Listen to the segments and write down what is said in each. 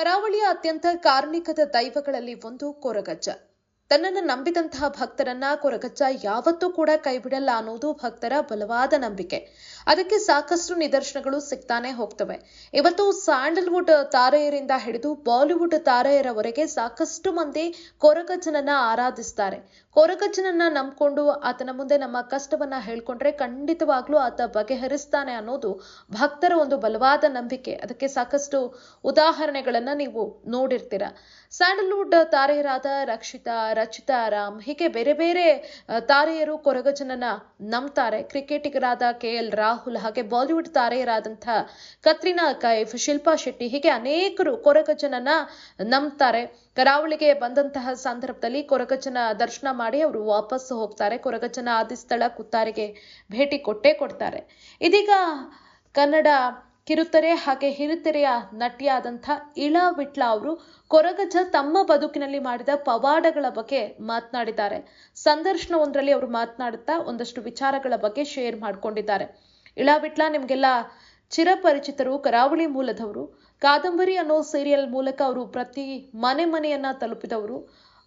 ಕರಾವಳಿಯ ಅತ್ಯಂತ ಕಾರ್ಣಿಕದ ದೈವಗಳಲ್ಲಿ ಒಂದು ಕೊರಗಜ್ಜ. ತನ್ನನ್ನು ನಂಬಿದಂತಹ ಭಕ್ತರನ್ನ ಕೊರಗಜ್ಜ ಯಾವತ್ತೂ ಕೂಡ ಕೈಬಿಡಲ್ಲ ಅನ್ನೋದು ಭಕ್ತರ ಬಲವಾದ ನಂಬಿಕೆ. ಅದಕ್ಕೆ ಸಾಕಷ್ಟು ನಿದರ್ಶನಗಳು ಸಿಗ್ತಾನೆ ಹೋಗ್ತವೆ. ಇವತ್ತು ಸ್ಯಾಂಡಲ್ವುಡ್ ತಾರೆಯರಿಂದ ಹಿಡಿದು ಬಾಲಿವುಡ್ ತಾರೆಯರವರೆಗೆ ಸಾಕಷ್ಟು ಮಂದಿ ಕೊರಗಜ್ಜನನ್ನ ಆರಾಧಿಸ್ತಾರೆ. ಕೊರಗಜ್ಜನನ್ನ ನಂಬಿಕೊಂಡು ಆತನ ಮುಂದೆ ನಮ್ಮ ಕಷ್ಟವನ್ನ ಹೇಳ್ಕೊಂಡ್ರೆ ಖಂಡಿತವಾಗ್ಲೂ ಆತ ಬಗೆಹರಿಸ್ತಾನೆ ಅನ್ನೋದು ಭಕ್ತರ ಒಂದು ಬಲವಾದ ನಂಬಿಕೆ. ಅದಕ್ಕೆ ಸಾಕಷ್ಟು ಉದಾಹರಣೆಗಳನ್ನ ನೀವು ನೋಡಿರ್ತೀರ. ಸ್ಯಾಂಡಲ್ವುಡ್ ತಾರೆಯರಾದ ರಕ್ಷಿತಾ ರಚಿತಾ ಆರಾಮ್ ಹೀಗೆ ಬೇರೆ ಬೇರೆ ತಾರೆಯರು ಕೊರಗಜನನ್ನ ನಂಬ್ತಾರೆ. ಕ್ರಿಕೆಟಿಗರಾದ ಕೆ ಎಲ್ ರಾಹುಲ್ ಹಾಗೆ ಬಾಲಿವುಡ್ ತಾರೆಯರಾದಂತಹ ಕತ್ರಿನಾ ಕೈಫ್, ಶಿಲ್ಪಾ ಶೆಟ್ಟಿ ಹೀಗೆ ಅನೇಕರು ಕೊರಗಜ್ಜನನ್ನ ನಂಬ್ತಾರೆ. ಕರಾವಳಿಗೆ ಬಂದಂತಹ ಸಂದರ್ಭದಲ್ಲಿ ಕೊರಗಜನ ದರ್ಶನ ಮಾಡಿ ಅವರು ವಾಪಸ್ ಹೋಗ್ತಾರೆ. ಕೊರಗಜನ ಆದಿ ಸ್ಥಳ ಕುತ್ತಾರಿಗೆ ಭೇಟಿ ಕೊಟ್ಟೇ ಕೊಡ್ತಾರೆ. ಇದೀಗ ಕನ್ನಡ ಕಿರುತೆರೆ ಹಾಗೆ ಹಿರುತೆರೆಯ ನಟಿಯಾದಂಥ ಇಳಾ ವಿಟ್ಲ ಅವರು ಕೊರಗಜ ತಮ್ಮ ಬದುಕಿನಲ್ಲಿ ಮಾಡಿದ ಪವಾಡಗಳ ಬಗ್ಗೆ ಮಾತನಾಡಿದ್ದಾರೆ. ಸಂದರ್ಶನವೊಂದರಲ್ಲಿ ಅವರು ಮಾತನಾಡುತ್ತಾ ಒಂದಷ್ಟು ವಿಚಾರಗಳ ಬಗ್ಗೆ ಶೇರ್ ಮಾಡಿಕೊಂಡಿದ್ದಾರೆ. ಇಳಾ ವಿಟ್ಲ ನಿಮಗೆಲ್ಲ ಚಿರಪರಿಚಿತರು, ಕರಾವಳಿ ಮೂಲದವರು. ಕಾದಂಬರಿ ಅನ್ನೋ ಸೀರಿಯಲ್ ಮೂಲಕ ಅವರು ಪ್ರತಿ ಮನೆ ಮನೆಯನ್ನ ತಲುಪಿದವರು.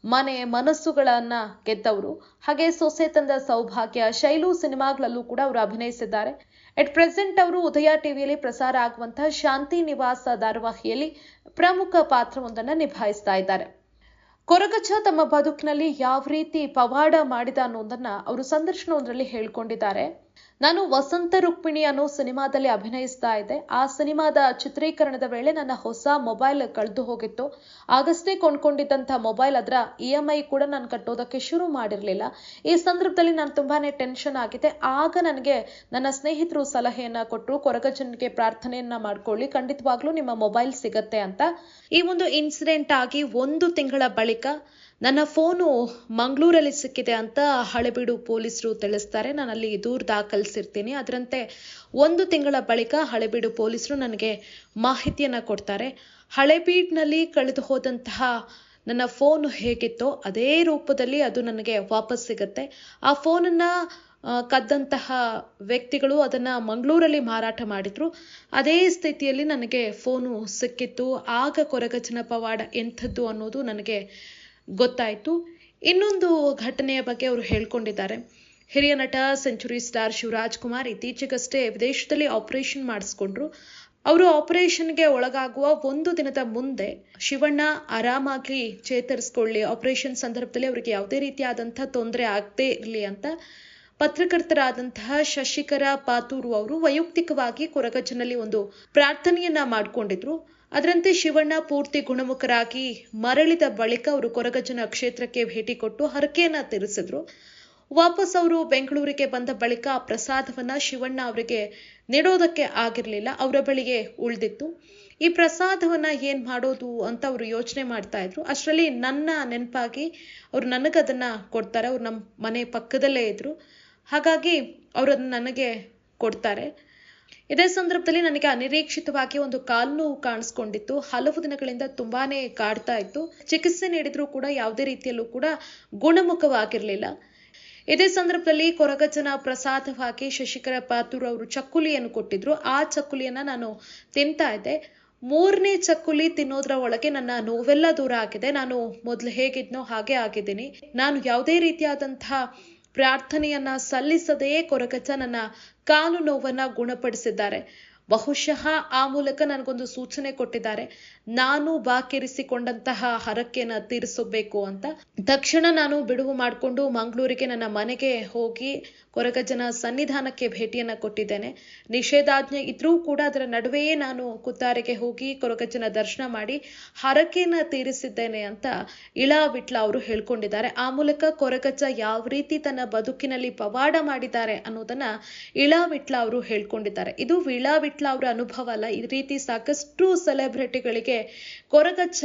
ಮನೆ ಮನಸ್ಸುಗಳನ್ನ ಗೆದ್ದವರು. ಹಾಗೆ ಸೊಸೆ ತಂದ ಸೌಭಾಗ್ಯ, ಶೈಲು ಸಿನಿಮಾಗಳಲ್ಲೂ ಕೂಡ ಅವರು ಅಭಿನಯಿಸಿದ್ದಾರೆ. ಎಟ್ ಪ್ರೆಸೆಂಟ್ ಅವರು ಉದಯ ಟಿವಿಯಲ್ಲಿ ಪ್ರಸಾರ ಆಗುವಂತಹ ಶಾಂತಿ ನಿವಾಸ ಧಾರಾವಾಹಿಯಲ್ಲಿ ಪ್ರಮುಖ ಪಾತ್ರವೊಂದನ್ನ ನಿಭಾಯಿಸ್ತಾ ಇದ್ದಾರೆ. ಕೊರಗಚ್ಚ ತಮ್ಮ ಬದುಕಿನಲ್ಲಿ ಯಾವ ರೀತಿ ಪವಾಡ ಮಾಡಿದ ಅನ್ನೋದನ್ನ ಅವರು ಸಂದರ್ಶನವೊಂದರಲ್ಲಿ ಹೇಳ್ಕೊಂಡಿದ್ದಾರೆ. ನಾನು ವಸಂತ ರುಕ್ಮಿಣಿ ಅನ್ನೋ ಸಿನಿಮಾದಲ್ಲಿ ಅಭಿನಯಿಸ್ತಾ ಇದ್ದೆ. ಆ ಸಿನಿಮಾದ ಚಿತ್ರೀಕರಣದ ವೇಳೆ ನನ್ನ ಹೊಸ ಮೊಬೈಲ್ ಕಳೆದು ಹೋಗಿತ್ತು. ಆಗಷ್ಟೇ ಕೊಂಡ್ಕೊಂಡಿದ್ದಂಥ ಮೊಬೈಲ್ ಅದರ ಇ ಎಂ ಐ ಕೂಡ ನಾನು ಕಟ್ಟೋದಕ್ಕೆ ಶುರು ಮಾಡಿರಲಿಲ್ಲ. ಈ ಸಂದರ್ಭದಲ್ಲಿ ನಾನು ತುಂಬಾನೇ ಟೆನ್ಷನ್ ಆಗಿದೆ ಆಗ ನನಗೆ ನನ್ನ ಸ್ನೇಹಿತರು ಸಲಹೆಯನ್ನ ಕೊಟ್ಟರು ಕೊರಗಜ್ಜನಿಗೆ ಪ್ರಾರ್ಥನೆಯನ್ನ ಮಾಡ್ಕೊಳ್ಳಿ. ಖಂಡಿತವಾಗ್ಲೂ ನಿಮ್ಮ ಮೊಬೈಲ್ ಸಿಗತ್ತೆ ಅಂತ. ಈ ಒಂದು ಇನ್ಸಿಡೆಂಟ್ ಆಗಿ ಒಂದು ತಿಂಗಳ ಬಳಿಕ ನನ್ನ ಫೋನು ಮಂಗಳೂರಲ್ಲಿ ಸಿಕ್ಕಿದೆ ಅಂತ ಹಳೆಬೀಡು ಪೊಲೀಸರು ತಿಳಿಸ್ತಾರೆ. ನಾನು ಅಲ್ಲಿ ದೂರು ದಾಖಲಿಸಿರ್ತೀನಿ. ಅದರಂತೆ ಒಂದು ತಿಂಗಳ ಬಳಿಕ ಹಳೆಬೀಡು ಪೊಲೀಸರು ನನಗೆ ಮಾಹಿತಿಯನ್ನ ಕೊಡ್ತಾರೆ. ಹಳೆಬೀಡ್ನಲ್ಲಿ ಕಳೆದು ಹೋದಂತಹ ನನ್ನ ಫೋನ್ ಹೇಗಿತ್ತೋ ಅದೇ ರೂಪದಲ್ಲಿ ಅದು ನನಗೆ ವಾಪಸ್ ಸಿಗುತ್ತೆ. ಆ ಫೋನನ್ನು ಕದ್ದಂತಹ ವ್ಯಕ್ತಿಗಳು ಅದನ್ನ ಮಂಗಳೂರಲ್ಲಿ ಮಾರಾಟ ಮಾಡಿದ್ರು. ಅದೇ ಸ್ಥಿತಿಯಲ್ಲಿ ನನಗೆ ಫೋನು ಸಿಕ್ಕಿತ್ತು. ಆಗ ಕೊರಗಜನ ಪವಾಡ ಎಂಥದ್ದು ಅನ್ನೋದು ನನಗೆ ಗೊತ್ತಾಯಿತು. ಇನ್ನೊಂದು ಘಟನೆಯ ಬಗ್ಗೆ ಅವರು ಹೇಳ್ಕೊಂಡಿದ್ದಾರೆ. ಹಿರಿಯ ನಟ, ಸೆಂಚುರಿ ಸ್ಟಾರ್ ಶಿವರಾಜ್ ಕುಮಾರ್ ಇತ್ತೀಚೆಗಷ್ಟೇ ವಿದೇಶದಲ್ಲಿ ಆಪರೇಷನ್ ಮಾಡಿಸ್ಕೊಂಡ್ರು. ಅವರು ಆಪರೇಷನ್ಗೆ ಒಳಗಾಗುವ ಒಂದು ದಿನದ ಮುಂದೆ ಶಿವಣ್ಣ ಆರಾಮಾಗಿ ಚೇತರಿಸ್ಕೊಳ್ಳಿ, ಆಪರೇಷನ್ ಸಂದರ್ಭದಲ್ಲಿ ಅವರಿಗೆ ಯಾವುದೇ ರೀತಿಯಾದಂಥ ತೊಂದರೆ ಆಗದೇ ಇರಲಿ ಅಂತ ಪತ್ರಕರ್ತರಾದಂತಹ ಶಶಿಕರ ಪಾತೂರು ಅವರು ವೈಯಕ್ತಿಕವಾಗಿ ಕೊರಗಜ್ಜನಲ್ಲಿ ಒಂದು ಪ್ರಾರ್ಥನೆಯನ್ನ ಮಾಡಿಕೊಂಡಿದ್ರು. ಅದರಂತೆ ಶಿವಣ್ಣ ಪೂರ್ತಿ ಗುಣಮುಖರಾಗಿ ಮರಳಿದ ಬಳಿಕ ಅವರು ಕೊರಗಜ್ಜನ ಕ್ಷೇತ್ರಕ್ಕೆ ಭೇಟಿ ಕೊಟ್ಟು ಹರಕೆಯನ್ನ ತೀರಿಸಿದ್ರು. ವಾಪಸ್ ಅವರು ಬೆಂಗಳೂರಿಗೆ ಬಂದ ಬಳಿಕ ಆ ಪ್ರಸಾದವನ್ನ ಶಿವಣ್ಣ ಅವರಿಗೆ ನೀಡೋದಕ್ಕೆ ಆಗಿರಲಿಲ್ಲ, ಅವರ ಬಳಿಗೆ ಉಳಿದಿತ್ತು. ಈ ಪ್ರಸಾದವನ್ನ ಏನ್ ಮಾಡೋದು ಅಂತ ಅವರು ಯೋಚನೆ ಮಾಡ್ತಾ ಇದ್ರು. ಅಷ್ಟರಲ್ಲಿ ನನ್ನ ನೆನಪಾಗಿ ಅವ್ರು ನನಗದನ್ನ ಕೊಡ್ತಾರೆ, ಅವ್ರು ನಮ್ಮ ಮನೆ ಪಕ್ಕದಲ್ಲೇ ಇದ್ರು. ಹಾಗಾಗಿ ಅವರು ಅದನ್ನ ನನಗೆ ಕೊಡ್ತಾರೆ. ಇದೇ ಸಂದರ್ಭದಲ್ಲಿ ನನಗೆ ಅನಿರೀಕ್ಷಿತವಾಗಿ ಒಂದು ಕಾಲು ನೋವು ಕಾಣಿಸ್ಕೊಂಡಿತ್ತು. ಹಲವು ದಿನಗಳಿಂದ ತುಂಬಾನೇ ಕಾಡ್ತಾ ಇತ್ತು. ಚಿಕಿತ್ಸೆ ನೀಡಿದ್ರೂ ಕೂಡ ಯಾವುದೇ ರೀತಿಯಲ್ಲೂ ಕೂಡ ಗುಣಮುಖವಾಗಿರ್ಲಿಲ್ಲ. ಇದೇ ಸಂದರ್ಭದಲ್ಲಿ ಕೊರಗಜ್ಜನ ಪ್ರಸಾದವಾಗಿ ಶಶಿಕರ ಪಾತೂರ್ ಅವರು ಚಕ್ಕುಲಿಯನ್ನು ಕೊಟ್ಟಿದ್ರು. ಆ ಚಕ್ಕುಲಿಯನ್ನ ನಾನು ತಿಂತಾ ಇದ್ದೆ. ಮೂರನೇ ಚಕ್ಕುಲಿ ತಿನ್ನೋದ್ರ ಒಳಗೆ ನನ್ನ ನೋವೆಲ್ಲ ದೂರ ಆಗಿದೆ. ನಾನು ಮೊದಲು ಹೇಗಿದ್ನೋ ಹಾಗೆ ಆಗಿದ್ದೀನಿ. ನಾನು ಯಾವುದೇ ರೀತಿಯಾದಂತಹ ಪ್ರಾರ್ಥನೆಯನ್ನ ಸಲ್ಲಿಸದೆಯೇ ಕೊರಗಜ್ಜ ನನ್ನ ಕಾಲು ನೋವನ್ನ ಗುಣಪಡಿಸಿದ್ದಾರೆ. ಬಹುಶಃ ಆ ಮೂಲಕ ನನಗೊಂದು ಸೂಚನೆ ಕೊಟ್ಟಿದ್ದಾರೆ. ನಾನು ಬಾಕಿರಿಸಿಕೊಂಡಂತಹ ಹರಕೆನ ತೀರಿಸಬೇಕು ಅಂತ. ತಕ್ಷಣ ನಾನು ಬಿಡುವು ಮಾಡಿಕೊಂಡು ಮಂಗಳೂರಿಗೆ ನನ್ನ ಮನೆಗೆ ಹೋಗಿ ಕೊರಗಜ್ಜನ ಸನ್ನಿಧಾನಕ್ಕೆ ಭೇಟಿಯನ್ನ ಕೊಟ್ಟಿದ್ದೇನೆ. ನಿಷೇಧಾಜ್ಞೆ ಇದ್ರೂ ಕೂಡ ಅದರ ನಡುವೆಯೇ ನಾನು ಕುತ್ತಾರೆಗೆ ಹೋಗಿ ಕೊರಗಜ್ಜನ ದರ್ಶನ ಮಾಡಿ ಹರಕೆಯನ್ನು ತೀರಿಸಿದ್ದೇನೆ ಅಂತ ಇಳಾ ವಿಟ್ಲ ಅವರು ಹೇಳ್ಕೊಂಡಿದ್ದಾರೆ. ಆ ಮೂಲಕ ಕೊರಗಜ್ಜ ಯಾವ ರೀತಿ ತನ್ನ ಬದುಕಿನಲ್ಲಿ ಪವಾಡ ಮಾಡಿದ್ದಾರೆ ಅನ್ನೋದನ್ನ ಇಳಾ ವಿಟ್ಲ ಅವರು ಹೇಳ್ಕೊಂಡಿದ್ದಾರೆ. ಇದು ಇಳಾ ವಿಟ್ಲ ಅವರ ಅನುಭವ ಅಲ್ಲ. ಈ ರೀತಿ ಸಾಕಷ್ಟು ಸೆಲೆಬ್ರಿಟಿಗಳಿಗೆ ಕೊರಗಜ್ಜ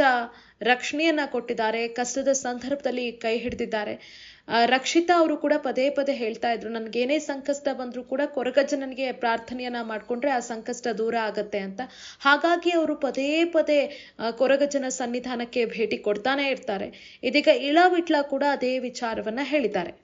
ರಕ್ಷಣೆಯನ್ನ ಕೊಟ್ಟಿದ್ದಾರೆ. ಕಷ್ಟದ ಸಂದರ್ಭದಲ್ಲಿ ಕೈ ಹಿಡಿದಿದ್ದಾರೆ. ರಕ್ಷಿತಾ ಅವರು ಕೂಡ ಪದೇ ಪದೇ ಹೇಳ್ತಾ ಇದ್ರು ನನ್ಗೇನೇ ಸಂಕಷ್ಟ ಬಂದ್ರೂ ಕೂಡ ಕೊರಗಜ್ಜ ನನಗೆ ಪ್ರಾರ್ಥನೆಯನ್ನ ಮಾಡ್ಕೊಂಡ್ರೆ ಆ ಸಂಕಷ್ಟ ದೂರ ಆಗತ್ತೆ ಅಂತ. ಹಾಗಾಗಿ ಅವರು ಪದೇ ಪದೇ ಕೊರಗಜ್ಜನ ಸನ್ನಿಧಾನಕ್ಕೆ ಭೇಟಿ ಕೊಡ್ತಾನೆ ಇರ್ತಾರೆ. ಇದೀಗ ಇಳ ವಿಟ್ಲ ಕೂಡ ಅದೇ ವಿಚಾರವನ್ನ ಹೇಳಿದ್ದಾರೆ.